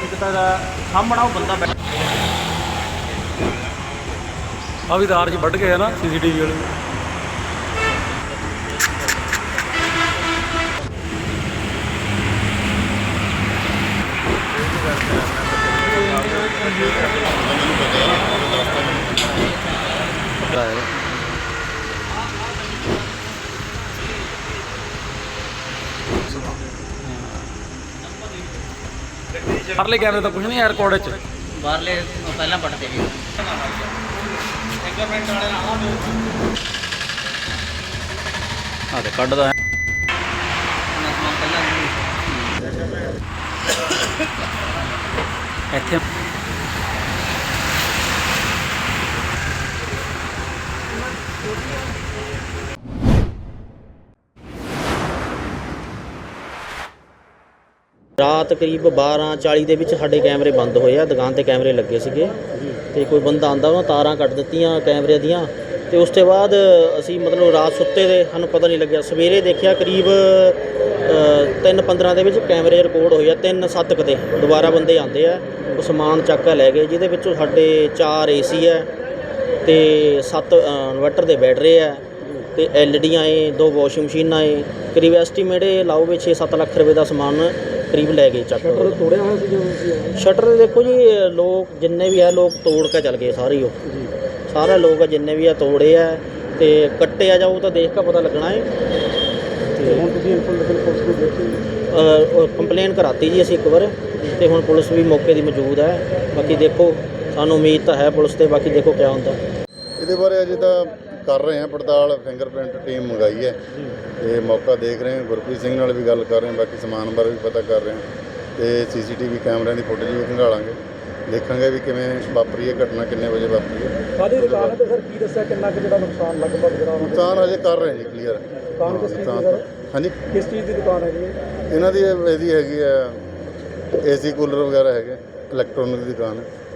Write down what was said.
ਕੀਤਾ ਦਾ ਸਾਹਮਣਾ ਉਹ ਬੰਦਾ ਬੈਠਾ ਆ ਵੀ ਤਾਰ 'ਚ ਵੱਢ ਗਏ ਆ ਨਾ ਸੀਸੀਟੀਵੀ ਵਾਲੇ। ਪਰਲੇ ਕੈਮਰੇ ਤਾਂ ਕੁਝ ਨਹੀਂ ਯਾਰ ਕੋੜੇ 'ਚ ਬਾਹਰਲੇ ਪਹਿਲਾਂ ਪੜਦੇ ਵੀ ਆ ਤੇ ਰਾਤ ਕਰੀਬ 12:40 ਦੇ ਵਿੱਚ ਸਾਡੇ ਕੈਮਰੇ ਬੰਦ ਹੋਏ ਆ, ਦੁਕਾਨ ਤੇ ਕੈਮਰੇ ਲੱਗੇ ਸੀਗੇ। ਤੇ ਕੋਈ ਬੰਦਾ ਆਂਦਾ ਉਹਨਾਂ ਤਾਰਾਂ ਕੱਟ ਦਿੱਤੀਆਂ ਕੈਮਰੇ ਦੀਆਂ। ਤੇ ਉਸ ਤੋਂ ਬਾਅਦ ਅਸੀਂ ਮਤਲਬ ਰਾਤ ਸੁੱਤੇ ਦੇ, ਸਾਨੂੰ ਪਤਾ ਨਹੀਂ ਲੱਗਿਆ। ਸਵੇਰੇ ਦੇਖਿਆ ਕਰੀਬ 3:15 ਦੇ ਵਿੱਚ ਕੈਮਰੇ ਰਿਕਾਰਡ ਹੋਏ ਆ 3:07 ਕਦੇ ਦੁਬਾਰਾ ਬੰਦੇ ਆਂਦੇ ਆ, ਉਹ ਸਮਾਨ ਚੱਕ ਕੇ ਲੈ ਗਏ, ਜਿਹਦੇ ਵਿੱਚੋਂ ਸਾਡੇ 4 ਏਸੀ ਹੈ ਤੇ 7 ਇਨਵਰਟਰ ਦੇ ਬੈਟਰੀ ਹੈ ਤੇ ਐਲਡੀਆਂ ਏ, ਦੋ ਵਾਸ਼ਿੰਗ ਮਸ਼ੀਨਾਂ ਏ। ਕਰੀਬ ਐਸਟੀਮੇਟ ਲਾਓ ਵੀ 6-7 ਲੱਖ ਰੁਪਏ ਦਾ ਸਮਾਨ ਕਰੀਬ ਲੈ ਗਏ ਚੱਕ ਸ਼ਟਰ ਤੋੜਿਆ ਹੋਇਆ ਸੀ ਜਦੋਂ ਸ਼ਟਰ ਦੇਖੋ ਜੀ ਇਹ ਲੋਕ ਜਿੰਨੇ ਵੀ ਹੈ ਲੋਕ ਤੋੜ ਕੇ ਚੱਲ ਗਏ ਸਾਰੇ ਹੀ ਉਹ। ਸਾਰੇ ਲੋਕ ਜਿੰਨੇ ਵੀ ਆ ਤੋੜੇ ਆ ਤੇ ਕੱਟੇ ਆ ਜਾਓ ਤਾਂ ਦੇਖ ਕੇ ਪਤਾ ਲੱਗਣਾ ਏ। ਤੇ ਹੁਣ ਤੁਸੀਂ ਇਨਫੋਰਮੇਸ਼ਨ ਪੁਲਿਸ ਨੂੰ ਦੇਖੀ ਕੰਪਲੇਨ ਕਰਾਤੀ ਜੀ ਅਸੀਂ ਇੱਕ ਵਾਰ ਤੇ ਹੁਣ ਪੁਲਿਸ ਵੀ ਮੌਕੇ ਦੀ ਮੌਜੂਦ ਹੈ ਬਾਕੀ ਦੇਖੋ ਸਾਨੂੰ ਉਮੀਦ ਤਾਂ ਹੈ ਪੁਲਿਸ ਤੇ ਬਾਕੀ ਦੇਖੋ ਕੀ ਹੁੰਦਾ। ਇਹਦੇ ਬਾਰੇ ਅਜੇ ਤਾਂ ਕਰ ਰਹੇ ਹਾਂ ਪੜਤਾਲ ਫਿੰਗਰਪ੍ਰਿੰਟ ਟੀਮ ਮੰਗਾਈ ਹੈ। ਤੇ ਮੌਕਾ ਦੇਖ ਰਹੇ ਹਾਂ ਗੁਰਪ੍ਰੀਤ ਸਿੰਘ ਨਾਲ ਵੀ ਗੱਲ ਕਰ ਰਹੇ ਹਾਂ ਬਾਕੀ ਸਮਾਨ ਬਾਰੇ ਵੀ ਪਤਾ ਕਰ ਰਹੇ ਹਾਂ। ਤੇ ਸੀਸੀਟੀਵੀ ਕੈਮਰਿਆਂ ਦੀ ਫੁਟੇਜ ਵੀ ਖੰਗਾਲਾਂਗੇ ਦੇਖਾਂਗੇ ਵੀ ਕਿਵੇਂ ਵਾਪਰੀ ਹੈ ਘਟਨਾ ਕਿੰਨੇ ਵਜੇ ਵਾਪਰੀ ਹੈ। ਕਾਦੀ ਦੁਕਾਨ ਹੈ ਤੇ ਸਰ ਕੀ ਦੱਸਿਆ ਕਿੰਨਾ ਕੁ ਜਿਹੜਾ ਨੁਕਸਾਨ ਲਗਭਗ ਜਿਹੜਾ ਉਹਨਾਂ ਨੁਕਸਾਨ ਅਜੇ ਕਰ ਰਹੇ ਹਾਂ ਜੀ ਕਲੀਅਰ ਦੁਕਾਨ ਕਿਸ ਚੀਜ਼ ਦੀ ਸਰ? ਹਾਂਜੀ? ਕਿਸ ਚੀਜ਼ ਦੀ ਦੁਕਾਨ ਹੈ? ਜੀ ਇਹ? ਇਹਨਾਂ ਦੀ ਇਹ- ਇਹਦੀ ਹੈਗੀ ਹੈ ਏਸੀ ਕੂਲਰ ਵਗੈਰਾ ਹੈਗੇ ਇਲੈਕਟ੍ਰੋਨਿਕ ਦੀ ਦੁਕਾਨ ਹੈ।